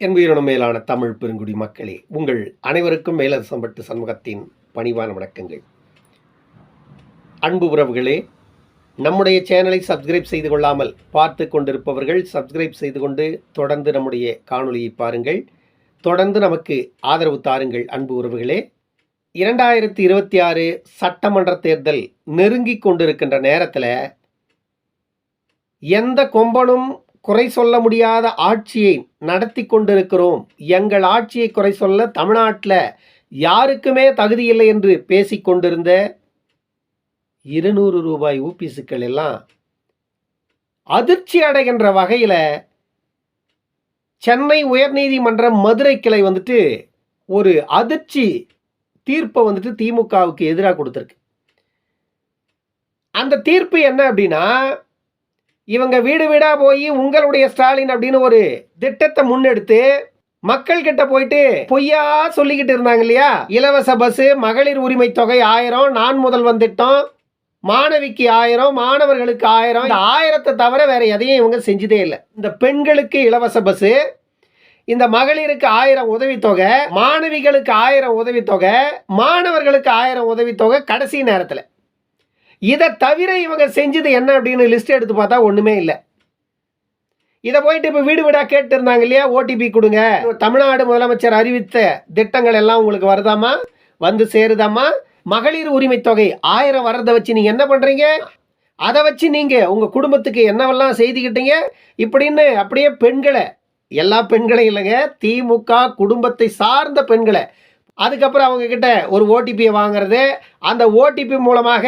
என்புயிரினும் மேலான தமிழ் பெருங்குடி மக்களே உங்கள் அனைவருக்கும் மேலரசம்பட்டு சண்முகத்தின் பணிவான வணக்கங்கள். அன்பு உறவுகளே நம்முடைய சேனலை சப்ஸ்கிரைப் செய்து கொள்ளாமல் பார்த்து கொண்டிருப்பவர்கள் சப்ஸ்கிரைப் செய்து கொண்டு தொடர்ந்து நம்முடைய காணொலியை பாருங்கள். தொடர்ந்து நமக்கு ஆதரவு தாருங்கள் அன்பு உறவுகளே. இரண்டாயிரத்தி இருபத்தி ஆறு சட்டமன்ற தேர்தல் நெருங்கி கொண்டிருக்கின்ற நேரத்தில் எந்த கொம்பனும் குறை சொல்ல முடியாத ஆட்சியை நடத்தி கொண்டிருக்கிறோம். எங்கள் ஆட்சியை குறை சொல்ல தமிழ்நாட்டில் யாருக்குமே தகுதி இல்லை என்று பேசிக்கொண்டிருந்த இருநூறு ரூபாய் ஊபிசுக்கள் எல்லாம் அதிர்ச்சி அடைகின்ற வகையில் சென்னை உயர்நீதிமன்ற மதுரை கிளை வந்துட்டு ஒரு அதிர்ச்சி தீர்ப்பை வந்துட்டு திமுகவுக்கு எதிராக கொடுத்துருக்கு. அந்த தீர்ப்பு என்ன அப்படின்னா இவங்க வீடு வீடாக போய் உங்களுடைய ஸ்டாலின் அப்படின்னு ஒரு திட்டத்தை முன்னெடுத்து மக்கள் கிட்ட போயிட்டு பொய்யா சொல்லிக்கிட்டு இருந்தாங்க இல்லையா? இலவச பஸ் மகளிர் உரிமை தொகை ஆயிரம் நான் முதல்வன் திட்டம் மாணவிக்கு ஆயிரம் மாணவர்களுக்கு ஆயிரம். இந்த ஆயிரத்தை தவிர வேற எதையும் இவங்க செஞ்சதே இல்லை. இந்த பெண்களுக்கு இலவச பஸ் இந்த மகளிருக்கு ஆயிரம் உதவித்தொகை மாணவிகளுக்கு ஆயிரம் உதவித்தொகை மாணவர்களுக்கு ஆயிரம் உதவித்தொகை கடைசி நேரத்தில். இதை தவிர இவங்க செஞ்சது என்ன அப்படின்னு லிஸ்ட் எடுத்து பார்த்தா ஒன்றுமே இல்லை. இதை போயிட்டு இப்போ வீடு வீடாக கேட்டு இருந்தாங்க இல்லையா ஓடிபி கொடுங்க. தமிழ்நாடு முதலமைச்சர் அறிவித்த திட்டங்கள் எல்லாம் உங்களுக்கு வருதாமா வந்து சேருதாமா மகளிர் உரிமை தொகை ஆயிரம் வரதை வச்சு நீங்கள் என்ன பண்ணுறீங்க அதை வச்சு நீங்கள் உங்கள் குடும்பத்துக்கு என்னவெல்லாம் செய்துக்கிட்டீங்க? இப்படின்னு அப்படியே பெண்களை எல்லா பெண்களையும் இல்லைங்க திமுக குடும்பத்தை சார்ந்த பெண்களை அதுக்கப்புறம் அவங்கக்கிட்ட ஒரு ஓடிபியை வாங்குறது. அந்த ஓடிபி மூலமாக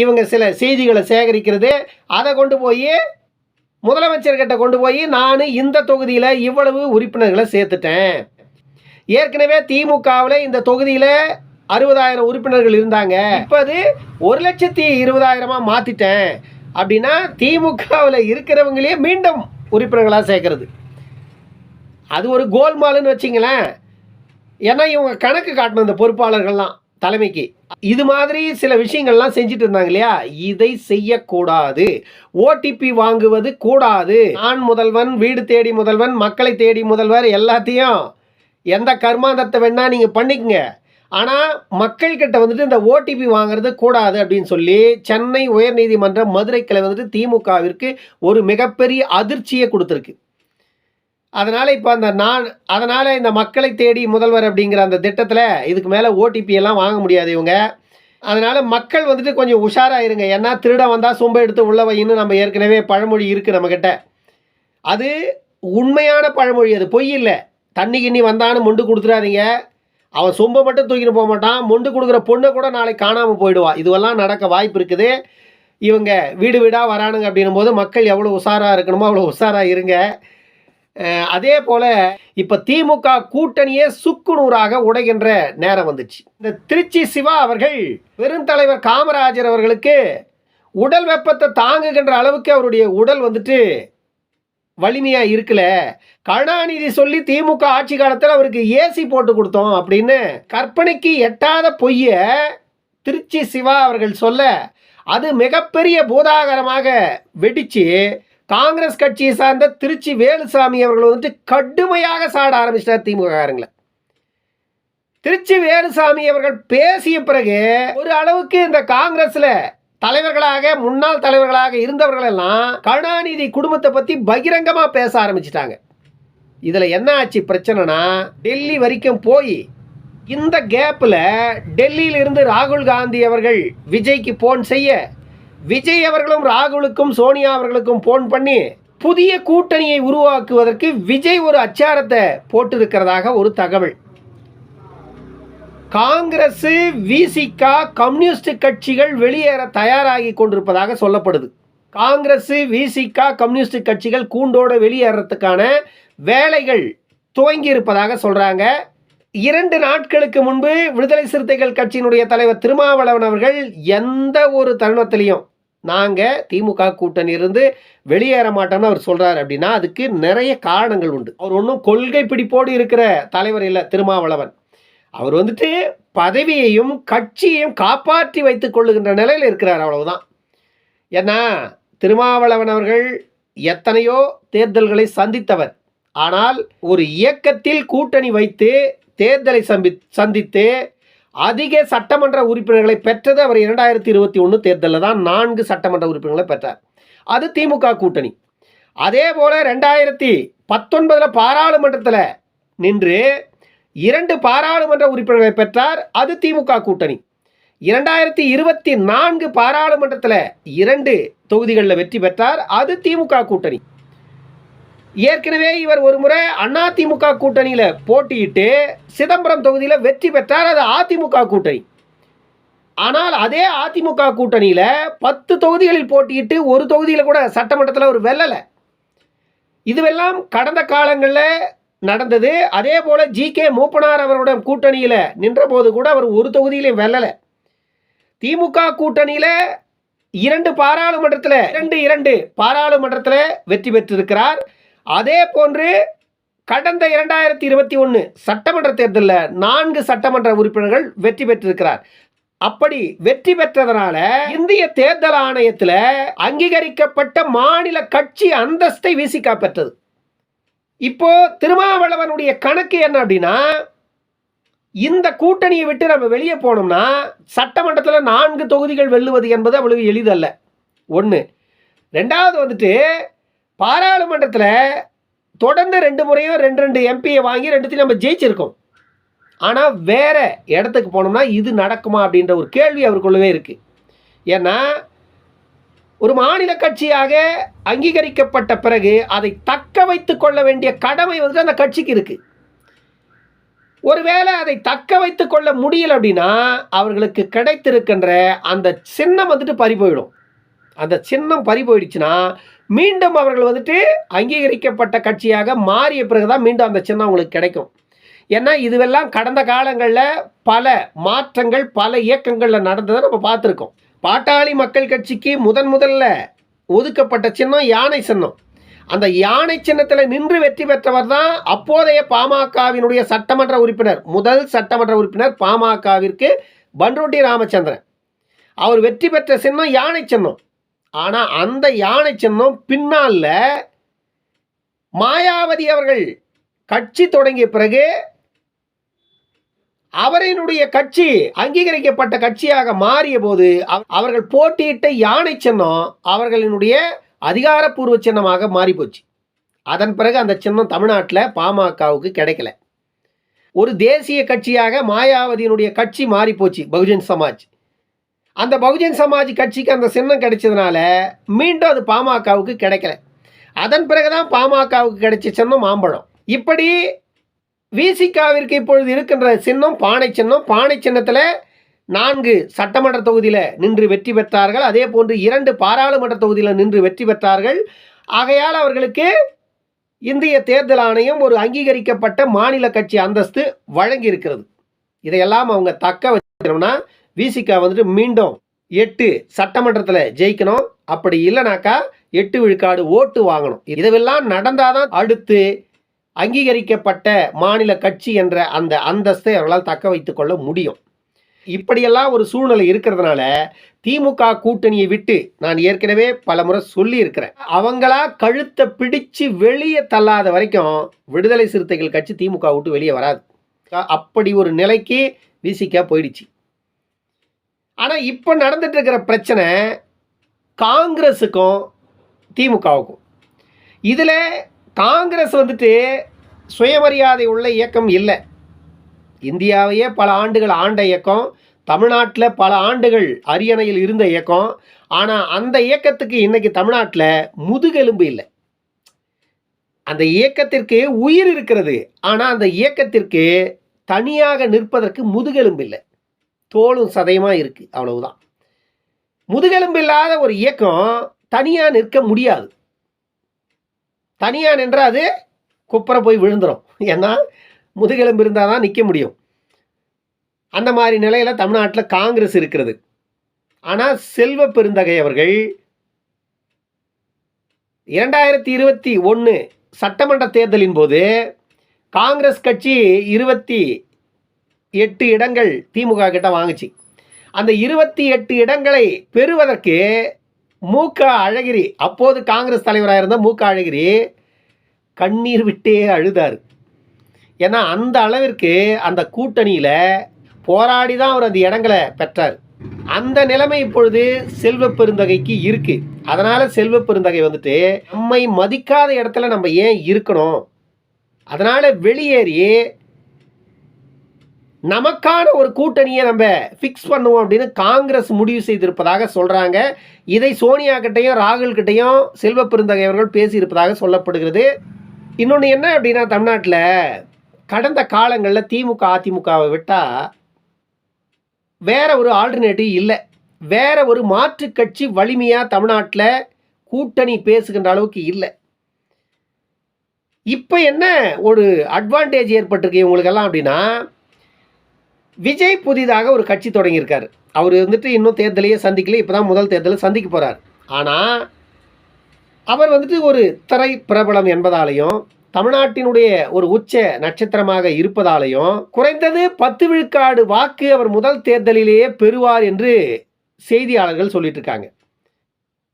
இவங்க சில செய்திகளை சேகரிக்கிறது அதை கொண்டு போய் முதலமைச்சர்கிட்ட கொண்டு போய் நான் இந்த தொகுதியில் இவ்வளவு உறுப்பினர்களை சேர்த்துட்டேன். ஏற்கனவே திமுகவில் இந்த தொகுதியில் அறுபதாயிரம் உறுப்பினர்கள் இருந்தாங்க. இப்போ அது ஒரு லட்சத்தி இருபதாயிரமாக மாற்றிட்டேன் அப்படின்னா திமுகவில் இருக்கிறவங்களே மீண்டும் உறுப்பினர்களாக சேர்க்கறது. அது ஒரு கோல்மாலுன்னு வச்சிங்களேன். ஏன்னா இவங்க கணக்கு காட்டணும் இந்த பொறுப்பாளர்கள்லாம். தலைமைக்கு. இது மாதிரி சில விஷயங்கள்லாம் செஞ்சுட்டு இருந்தாங்க இல்லையா இதை செய்யக்கூடாது ஓடிபி வாங்குவது கூடாது. நான் முதல்வன் வீடு தேடி முதல்வன் மக்களை தேடி முதல்வர் எல்லாத்தையும் எந்த கர்மாந்தத்தை வேணால் நீங்கள் பண்ணிக்கங்க. ஆனால் மக்கள்கிட்ட வந்துட்டு இந்த ஓடிபி வாங்குறது கூடாது அப்படின்னு சொல்லி சென்னை உயர்நீதிமன்ற மதுரை கிளை வந்துட்டு திமுகவிற்கு ஒரு மிகப்பெரிய அதிர்ச்சியை கொடுத்துருக்கு. அதனால் இப்போ அந்த நான் அதனால் இந்த மக்களை தேடி முதல்வர் அப்படிங்கிற அந்த திட்டத்தில் இதுக்கு மேலே ஓடிபி எல்லாம் வாங்க முடியாது இவங்க. அதனால் மக்கள் வந்துட்டு கொஞ்சம் உஷாராக இருங்க ஏன்னா திருடம் வந்தால் சொம்பை எடுத்து உள்ள வைன்னு நம்ம ஏற்கனவே பழமொழி இருக்குது நம்மக்கிட்ட அது உண்மையான பழமொழி. அது பொய் இல்லை. தண்ணி கிண்ணி வந்தான்னு மொண்டு கொடுத்துடாதீங்க அவன் சொம்பை மட்டும் தூக்கிட்டு போக மாட்டான். மொண்டு கொடுக்குற பொண்ணை கூட நாளைக்கு காணாமல் போயிடுவான் இதுவெல்லாம் நடக்க வாய்ப்பு இருக்குது. இவங்க வீடு வீடாக வரானுங்க அப்படின்னும் போது மக்கள் எவ்வளோ உஷாராக இருக்கணுமோ அவ்வளோ உஷாராக இருங்க. அதே போல் இப்போ திமுக கூட்டணியே சுக்குநூறாக உடைகின்ற நேரம் வந்துச்சு. இந்த திருச்சி சிவா அவர்கள் பெருந்தலைவர் காமராஜர் அவர்களுக்கு உடல் வெப்பத்தை தாங்குகின்ற அளவுக்கு அவருடைய உடல் வந்துட்டு வலிமையாக இருக்கல. கருணாநிதி சொல்லி திமுக ஆட்சி காலத்தில் அவருக்கு ஏசி போட்டு கொடுத்தோம் அப்படின்னு கற்பனைக்கு எட்டாத பொய்ய திருச்சி சிவா அவர்கள் சொல்ல அது மிகப்பெரிய பூதாகரமாக வெடிச்சு காங்கிரஸ் கட்சியை சார்ந்த திருச்சி வேலுசாமி அவர்கள் வந்துட்டு கடுமையாக சாட ஆரம்பிச்சிட்டார் திமுககாரங்களை. திருச்சி வேலுசாமி அவர்கள் பேசிய பிறகு ஒரு அளவுக்கு இந்த காங்கிரஸில் தலைவர்களாக முன்னாள் தலைவர்களாக இருந்தவர்கள் எல்லாம் கருணாநிதி குடும்பத்தை பற்றி பகிரங்கமாக பேச ஆரம்பிச்சிட்டாங்க. இதில் என்ன ஆச்சு பிரச்சனைனா டெல்லி வரைக்கும் போய் இந்த கேப்பில் டெல்லியிலிருந்து ராகுல் காந்தி அவர்கள் விஜய்க்கு போன் செய்ய விஜய் அவர்களும் ராகுலுக்கும் சோனியா அவர்களுக்கும் போன் பண்ணி புதிய கூட்டணியை உருவாக்குவதற்கு விஜய் ஒரு அச்சாரத்தை போட்டிருக்கிறதாக ஒரு தகவல். காங்கிரஸ் விசிகா கம்யூனிஸ்ட் கட்சிகள் வெளியேற தயாராகி கொண்டிருப்பதாக சொல்லப்படுது. காங்கிரஸ் விசிகா கம்யூனிஸ்ட் கட்சிகள் கூண்டோட வெளியேறத்துக்கான வேலைகள் துவங்கி இருப்பதாக சொல்றாங்க. இரண்டு நாட்களுக்கு முன்பு விடுதலை சிறுத்தைகள் கட்சியினுடைய தலைவர் திருமாவளவன் அவர்கள் எந்த ஒரு தருணத்திலையும் நாங்கள் திமுக கூட்டணி இருந்து வெளியேற மாட்டோம்னு அவர் சொல்கிறாரு அப்படின்னா அதுக்கு நிறைய காரணங்கள் உண்டு. அவர் ஒன்றும் கொள்கை பிடிப்போடு இருக்கிற தலைவர் இல்லை திருமாவளவன். அவர் வந்துட்டு பதவியையும் கட்சியையும் காப்பாற்றி வைத்து கொள்ளுகின்ற நிலையில் இருக்கிறார் அவ்வளவுதான். ஏன்னா திருமாவளவன் அவர்கள் எத்தனையோ தேர்தல்களை சந்தித்தவர். ஆனால் ஒரு இயக்கத்தில் கூட்டணி வைத்து தேர்தலை சம்பி சந்தித்து அதிக சட்டமன்ற உறுப்பினர்களை பெற்றது அவர் இரண்டாயிரத்தி இருபத்தி ஒன்று தேர்தலில் தான் நான்கு சட்டமன்ற உறுப்பினர்களை பெற்றார். அது திமுக கூட்டணி. அதே போல ரெண்டாயிரத்தி பத்தொன்பதில் பாராளுமன்றத்தில் நின்று இரண்டு பாராளுமன்ற உறுப்பினர்களை பெற்றார். அது திமுக கூட்டணி. இரண்டாயிரத்தி இருபத்தி நான்கு பாராளுமன்றத்தில் இரண்டு தொகுதிகளில் வெற்றி பெற்றார். அது திமுக கூட்டணி. ஏற்கனவே இவர் ஒரு முறை அதிமுக கூட்டணியில் போட்டியிட்டு சிதம்பரம் தொகுதியில் வெற்றி பெற்றார். அது அதிமுக கூட்டணி. ஆனால் அதே அதிமுக கூட்டணியில் பத்து தொகுதிகளில் போட்டியிட்டு ஒரு தொகுதியில் கூட சட்டமன்றத்தில் ஒரு வெல்லலை. இதுவெல்லாம் கடந்த காலங்களில் நடந்தது. அதே போல் ஜி கே மூப்பனார் அவரோட கூட்டணியில் நின்றபோது கூட அவர் ஒரு தொகுதியிலையும் வெல்லலை. திமுக கூட்டணியில் இரண்டு பாராளுமன்றத்தில் இரண்டு இரண்டு பாராளுமன்றத்தில் வெற்றி பெற்றிருக்கிறார். அதே போன்று கடந்த இரண்டாயிரத்தி இருபத்தி ஒன்று சட்டமன்ற தேர்தலில் நான்கு சட்டமன்ற உறுப்பினர்கள் வெற்றி பெற்றிருக்கிறார். அப்படி வெற்றி பெற்றதனால இந்திய தேர்தல் ஆணையத்தில் அங்கீகரிக்கப்பட்ட மாநில கட்சி அந்தஸ்தை விசிகா பெற்றது இப்போ திருமாவளவனுடைய கணக்கு என்ன அப்படின்னா இந்த கூட்டணியை விட்டு நம்ம வெளியே போனோம்னா சட்டமன்றத்தில் நான்கு தொகுதிகள் வெல்லுவது என்பது அவ்வளவு எளிதல்ல. ஒன்று ரெண்டாவது வந்துட்டு பாராளுமன்றத்தில் தொடர்ந்து ரெண்டு முறையும் ரெண்டு ரெண்டு எம்பியை வாங்கி ரெண்டுத்தையும் நம்ம ஜெயிச்சிருக்கோம். ஆனால் வேற இடத்துக்கு போனோம்னா இது நடக்குமா அப்படின்ற ஒரு கேள்வி அவருக்குள்ளவே இருக்குது ஏன்னா ஒரு மாநில கட்சியாக அங்கீகரிக்கப்பட்ட பிறகு அதை தக்க வைத்து கொள்ள வேண்டிய கடமை வந்து அந்த கட்சிக்கு இருக்குது ஒருவேளை அதை தக்க வைத்து கொள்ள முடியல அப்படின்னா அவர்களுக்கு கிடைத்திருக்கின்ற அந்த சின்னம் வந்துட்டு பறி போயிடும். அந்த சின்னம் பறி போயிடுச்சுன்னா மீண்டும் அவர்கள் வந்துட்டு அங்கீகரிக்கப்பட்ட கட்சியாக மாறிய பிறகு தான் மீண்டும் அந்த சின்னம் அவங்களுக்கு கிடைக்கும். ஏன்னா இதுவெல்லாம் கடந்த காலங்களில் பல மாற்றங்கள் பல இயக்கங்களில் நடந்ததை நம்ம பார்த்துருக்கோம். பாட்டாளி மக்கள் கட்சிக்கு முதன் முதல்ல ஒதுக்கப்பட்ட சின்னம் யானை சின்னம். அந்த யானை சின்னத்தில் நின்று வெற்றி பெற்றவர் தான் அப்போதைய பாமகவினுடைய சட்டமன்ற உறுப்பினர். முதல் சட்டமன்ற உறுப்பினர் பாமகவிற்கு பன்ருட்டி ராமச்சந்திரன். அவர் வெற்றி பெற்ற சின்னம் யானை சின்னம். ஆனால் அந்த யானை சின்னம் பின்னால் மாயாவதி அவர்கள் கட்சி தொடங்கிய பிறகு அவரினுடைய கட்சி அங்கீகரிக்கப்பட்ட கட்சியாக மாறிய போது அவர்கள் போட்டியிட்ட யானை சின்னம் அவர்களினுடைய அதிகாரப்பூர்வ சின்னமாக மாறி போச்சு அதன் பிறகு அந்த சின்னம் தமிழ்நாட்டில் பாமகவுக்கு கிடைக்கல. ஒரு தேசிய கட்சியாக மாயாவதியினுடைய கட்சி மாறி போச்சு பகுஜன் சமாஜ். அந்த பகுஜன் சமாஜ் கட்சிக்கு அந்த சின்னம் கிடைச்சதுனால மீண்டும் அது பாமகவுக்கு கிடைக்கல. அதன் பிறகுதான் பாமகவுக்கு கிடைச்ச சின்னம் மாம்பழம். இப்படி விசிகாவிற்கு இப்பொழுது இருக்கின்ற சின்னம் பானை சின்னம் பானை சின்னத்தில் நான்கு சட்டமன்ற தொகுதியில் நின்று வெற்றி பெற்றார்கள். அதே போன்று இரண்டு பாராளுமன்ற தொகுதியில் நின்று வெற்றி பெற்றார்கள். ஆகையால் அவர்களுக்கு இந்திய தேர்தல் ஆணையம் ஒரு அங்கீகரிக்கப்பட்ட மாநில கட்சி அந்தஸ்து வழங்கி இருக்கிறது இதையெல்லாம் அவங்க தக்க வச்சுக்கணும்னா விசிகா வந்துட்டு மீண்டும் எட்டு சட்டமன்றத்தில் ஜெயிக்கணும். அப்படி இல்லைனாக்கா எட்டு விழுக்காடு ஓட்டு வாங்கணும். இதுவெல்லாம் நடந்தாதான் அடுத்து அங்கீகரிக்கப்பட்ட மாநில கட்சி என்ற அந்த அந்தஸ்தை அவர்களால் தக்க வைத்து கொள்ள முடியும். இப்படியெல்லாம் ஒரு சூழ்நிலை இருக்கிறதுனால திமுக கூட்டணியை விட்டு நான் ஏற்கனவே பல முறை சொல்லி இருக்கிறேன் அவங்களா கழுத்தை பிடிச்சு வெளியே தள்ளாத வரைக்கும் விடுதலை சிறுத்தைகள் கட்சி திமுக விட்டு வெளியே வராது. அப்படி ஒரு நிலைக்கு விசிக்க போயிடுச்சு. ஆனால் இப்போ நடந்துட்டு இருக்கிற பிரச்சனை காங்கிரஸுக்கும் திமுகவுக்கும். இதில் காங்கிரஸ் வந்துட்டு சுயமரியாதை உள்ள இயக்கம் இல்லை. இந்தியாவையே பல ஆண்டுகள் ஆண்ட இயக்கம் தமிழ்நாட்டில் பல ஆண்டுகள் அரியணையில் இருந்த இயக்கம் ஆனால் அந்த இயக்கத்துக்கு இன்றைக்கி தமிழ்நாட்டில் முதுகெலும்பு இல்லை. அந்த இயக்கத்திற்கு உயிர் இருக்கிறது ஆனால் அந்த இயக்கத்திற்கு தனியாக நிற்பதற்கு முதுகெலும்பு இல்லை. தோளும் சதயமாக இருக்குது அவ்வளவுதான். முதுகெலும்பு இல்லாத ஒரு இயக்கம் தனியாக நிற்க முடியாது. தனியாக நின்றால் அது குப்பரை போய் விழுந்துடும் ஏன்னா முதுகெலும்பு இருந்தால் தான் நிற்க முடியும். அந்த மாதிரி நிலையில் தமிழ்நாட்டில் காங்கிரஸ் இருக்கிறது. ஆனால் செல்வ பெருந்தகை அவர்கள் இரண்டாயிரத்தி இருபத்தி ஒன்று சட்டமன்ற தேர்தலின் போது காங்கிரஸ் கட்சி இருபத்தி எட்டு இடங்கள் திமுக கிட்ட வாங்குச்சு. அந்த இருபத்தி எட்டு இடங்களை பெறுவதற்கு மூக்க அழகிரி அப்போது காங்கிரஸ் தலைவராக இருந்த மூக்க அழகிரி கண்ணீர் விட்டே அழுதார். ஏன்னா அந்த அளவிற்கு அந்த கூட்டணியில் போராடி தான் அவர் அந்த இடங்களை பெற்றார். அந்த நிலைமை இப்பொழுது செல்வ பெருந்தகைக்கு இருக்கு. அதனால செல்வ பெருந்தகை வந்துட்டு நம்மை மதிக்காத இடத்துல நம்ம ஏன் இருக்கணும்? அதனால வெளியேறி நமக்கான ஒரு கூட்டணியை நம்ம ஃபிக்ஸ் பண்ணுவோம் அப்படின்னு காங்கிரஸ் முடிவு செய்திருப்பதாக சொல்கிறாங்க இதை சோனியா கிட்டையும் ராகுல் கிட்டையும் செல்வ பெருந்தகை அவர்கள் பேசியிருப்பதாக சொல்லப்படுகிறது. இன்னொன்று என்ன அப்படின்னா தமிழ்நாட்டில் கடந்த காலங்களில் திமுக அதிமுகவை விட்டால் வேற ஒரு ஆல்டர்னேட்டிவ் இல்லை. வேற ஒரு மாற்று கட்சி வலிமையாக தமிழ்நாட்டில் கூட்டணி பேசுகின்ற அளவுக்கு இல்லை. இப்போ என்ன ஒரு அட்வான்டேஜ் ஏற்பட்டிருக்கு இவங்களுக்கெல்லாம் அப்படின்னா விஜய் புதிதாக ஒரு கட்சி தொடங்கியிருக்காரு. அவர் வந்துட்டு இன்னும் தேர்தலையே சந்திக்கல இப்போ தான் முதல் தேர்தலை சந்திக்க போகிறார் ஆனால் அவர் வந்துட்டு ஒரு திரை பிரபலம் என்பதாலையும் தமிழ்நாட்டினுடைய ஒரு உச்ச நட்சத்திரமாக இருப்பதாலையும் குறைந்தது பத்து விழுக்காடு வாக்கு அவர் முதல் தேர்தலிலேயே பெறுவார் என்று செய்தியாளர்கள் சொல்லிட்டு இருக்காங்க.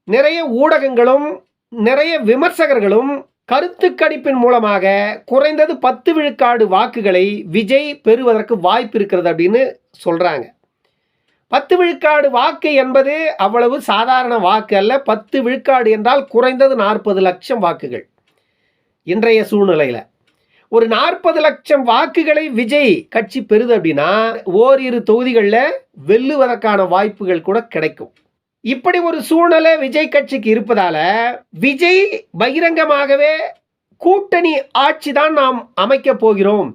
நிறைய ஊடகங்களும் நிறைய விமர்சகர்களும் கருத்து கணிப்பின் மூலமாக குறைந்தது பத்து விழுக்காடு வாக்குகளை விஜய் பெறுவதற்கு வாய்ப்பு இருக்கிறது அப்படின்னு சொல்கிறாங்க பத்து விழுக்காடு வாக்கு என்பது அவ்வளவு சாதாரண வாக்கு அல்ல. பத்து விழுக்காடு என்றால் குறைந்தது நாற்பது லட்சம் வாக்குகள் இன்றைய சூழ்நிலையில். ஒரு நாற்பது லட்சம் வாக்குகளை விஜய் கட்சி பெறுது அப்படின்னா ஓரிரு தொகுதிகளில் வெல்லுவதற்கான வாய்ப்புகள் கூட கிடைக்கும். இப்படி ஒரு சூழ்நிலை விஜய் கட்சிக்கு இருப்பதால விஜய் பகிரங்கமாகவே கூட்டணி ஆட்சி தான் நாம் அமைக்க போகிறோம்.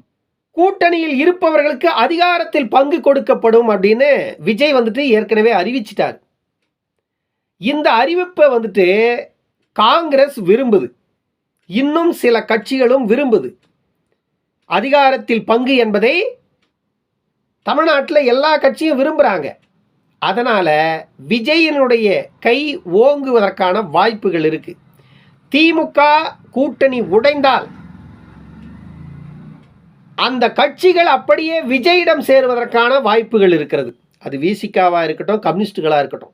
கூட்டணியில் இருப்பவர்களுக்கு அதிகாரத்தில் பங்கு கொடுக்கப்படும் அப்படின்னு விஜய் வந்துட்டு ஏற்கனவே அறிவிச்சிட்டார். இந்த அறிவிப்பை வந்துட்டு காங்கிரஸ் விரும்புது. இன்னும் சில கட்சிகளும் விரும்புது. அதிகாரத்தில் பங்கு என்பதை தமிழ்நாட்டில் எல்லா கட்சியும் விரும்புகிறாங்க அதனால் விஜயனுடைய கை ஓங்குவதற்கான வாய்ப்புகள் இருக்கு. திமுக கூட்டணி உடைந்தால் அந்த கட்சிகள் அப்படியே விஜயிடம் சேருவதற்கான வாய்ப்புகள் இருக்கிறது. அது விசிகாவாக இருக்கட்டும் கம்யூனிஸ்டுகளாக இருக்கட்டும்.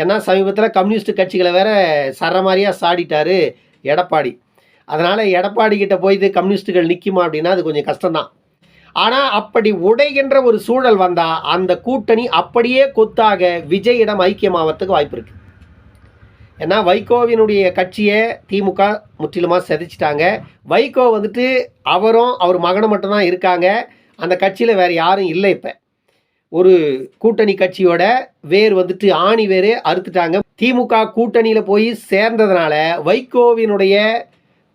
ஏன்னா சமீபத்தில் கம்யூனிஸ்ட் கட்சிகளை வேற சரமாரியாக சாடிட்டார் எடப்பாடி. அதனால் எடப்பாடி கிட்ட போய் இது கம்யூனிஸ்ட்டுகள் நிற்குமா அப்படின்னா அது கொஞ்சம் கஷ்டம்தான். ஆனால் அப்படி உடைகின்ற ஒரு சூழல் வந்தால் அந்த கூட்டணி அப்படியே கொத்தாக விஜயிடம் ஐக்கியமாவதுக்கு வாய்ப்பு இருக்குது ஏன்னா வைகோவினுடைய கட்சியை திமுக முற்றிலுமாக செதைச்சிட்டாங்க. வைகோ வந்துட்டு அவரும் அவர் மகனும் மட்டும்தான் இருக்காங்க. அந்த கட்சியில் வேறு யாரும் இல்லை இப்போ. ஒரு கூட்டணி கட்சியோட வேர் வந்துட்டு ஆணி வேறு அறுத்துட்டாங்க. திமுக கூட்டணியில் போய் சேர்ந்ததுனால வைகோவினுடைய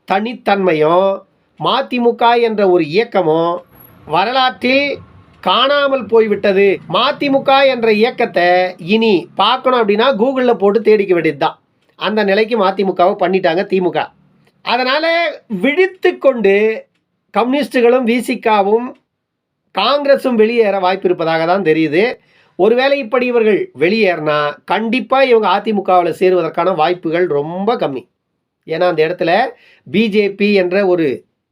தனித்தன்மையும் மதிமுக என்ற ஒரு இயக்கமும் வரலாற்றில் காணாமல் போய்விட்டது. மதிமுக என்ற இயக்கத்தை இனி பார்க்கணும் அப்படின்னா கூகுளில் போட்டு தேடிக்க வேண்டியது தான் அந்த நிலைக்கு மதிமுகவை பண்ணிட்டாங்க திமுக. அதனால் விழித்து கொண்டு கம்யூனிஸ்டுகளும் விசிகாவும் காங்கிரஸும் வெளியேற வாய்ப்பு இருப்பதாக தான் தெரியுது. ஒருவேளை இப்படி இவர்கள் வெளியேறினா கண்டிப்பாக இவங்க அதிமுகவில் சேருவதற்கான வாய்ப்புகள் ரொம்ப கம்மி. ஏன்னா அந்த இடத்துல பிஜேபி என்ற ஒரு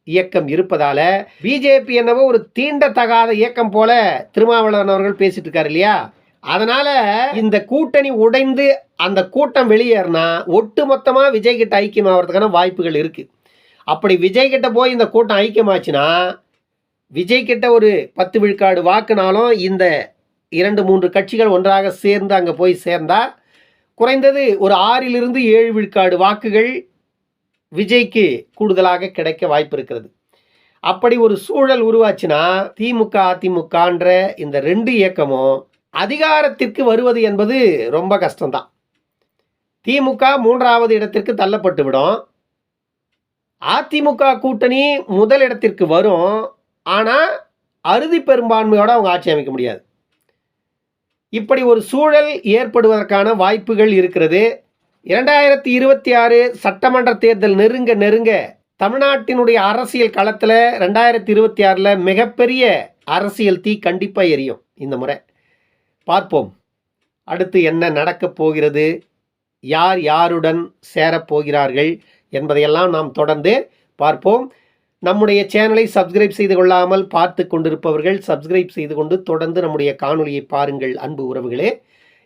இயக்கம் இருப்பதால பிஜேபி என்னவோ ஒரு தீண்டத்தகாத இயக்கம் போல திருமாவளவன் அவர்கள் பேசிட்டு இருக்காரு இல்லையா? அதனால இந்த கூட்டணி உடைந்து அந்த கூட்டம் வெளியேறினா ஒட்டு மொத்தமா விஜய் கிட்ட ஐக்கியம் ஆகிறதுக்கான வாய்ப்புகள் இருக்கு. அப்படி விஜய் கிட்ட போய் இந்த கூட்டம் ஐக்கியமாச்சுன்னா விஜய் கிட்ட ஒரு பத்து விழுக்காடு வாக்குனாலும் இந்த இரண்டு மூன்று கட்சிகள் ஒன்றாக சேர்ந்து அங்கே போய் சேர்ந்தா குறைந்தது ஒரு ஆறிலிருந்து ஏழு விழுக்காடு வாக்குகள் விஜய்க்கு கூடுதலாக கிடைக்க வாய்ப்பு இருக்கிறது அப்படி ஒரு சூழல் உருவாச்சுன்னா திமுக அதிமுகன்ற இந்த ரெண்டு இயக்கமும் அதிகாரத்திற்கு வருவது என்பது ரொம்ப கஷ்டம்தான். திமுக மூன்றாவது இடத்திற்கு தள்ளப்பட்டு விடும். அதிமுக கூட்டணி முதல் இடத்திற்கு வரும். ஆனால் அறுதி பெரும்பான்மையோடு அவங்க ஆட்சி அமைக்க முடியாது. இப்படி ஒரு சூழல் ஏற்படுவதற்கான வாய்ப்புகள் இருக்கிறது. இரண்டாயிரத்தி இருபத்தி ஆறு சட்டமன்ற தேர்தல் நெருங்க நெருங்க தமிழ்நாட்டினுடைய அரசியல் களத்தில் ரெண்டாயிரத்தி இருபத்தி ஆறில் மிகப்பெரிய அரசியல் தீ கண்டிப்பாக எரியும் இந்த முறை. பார்ப்போம். அடுத்து என்ன நடக்கப் போகிறது? யார் யாருடன் சேரப்போகிறார்கள் என்பதையெல்லாம் நாம் தொடர்ந்து பார்ப்போம். நம்முடைய சேனலை சப்ஸ்கிரைப் செய்து கொள்ளாமல் பார்த்து கொண்டிருப்பவர்கள் சப்ஸ்கிரைப் செய்து கொண்டு தொடர்ந்து நம்முடைய காணொலியை பாருங்கள் அன்பு உறவுகளே.